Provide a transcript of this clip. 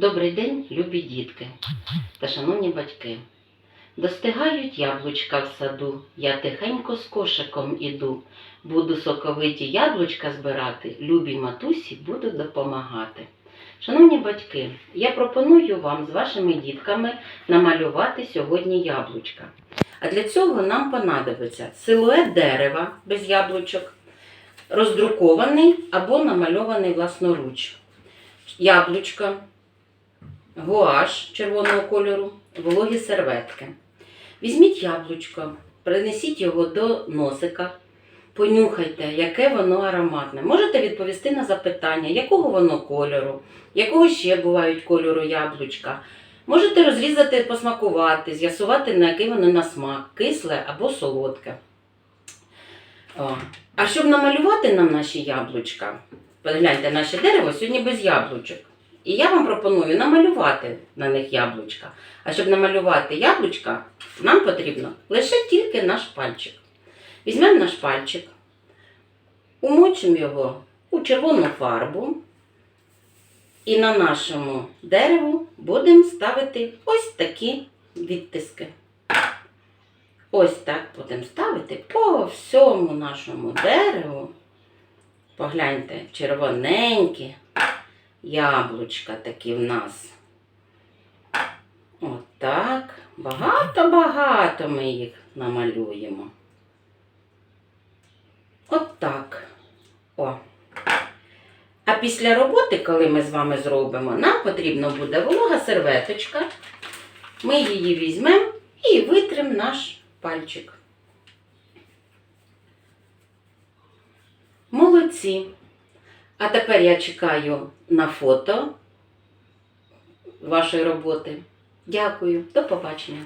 Добрий день, любі дітки та шановні батьки. Достигають яблучка в саду, я тихенько з кошиком іду. Буду соковиті яблучка збирати, любій матусі буду допомагати. Шановні батьки, я пропоную вам з вашими дітками намалювати сьогодні яблучка. А для цього нам понадобиться силует дерева без яблучок, роздрукований або намальований власноруч, яблучка, гуаш червоного кольору, вологі серветки. Візьміть яблучко, принесіть його до носика, понюхайте, яке воно ароматне. Можете відповісти на запитання, якого воно кольору, якого ще бувають кольору яблучка. Можете розрізати, посмакувати, з'ясувати, на який воно на смак, кисле або солодке. О. А щоб намалювати нам наші яблучка, погляньте, наше дерево сьогодні без яблучок. І я вам пропоную намалювати на них яблучка. А щоб намалювати яблучка, нам потрібно лише тільки наш пальчик. Візьмемо наш пальчик, умочимо його у червону фарбу. І на нашому дереву будемо ставити ось такі відтиски. Ось так будемо ставити по всьому нашому дереву. Погляньте, червоненькі яблучка такі в нас. Отак. Багато-багато ми їх намалюємо. Отак. О. А після роботи, коли ми з вами зробимо, нам потрібно буде волога серветочка. Ми її візьмемо і витримо наш пальчик. Молодці. А тепер я чекаю на фото вашої роботи. Дякую, до побачення.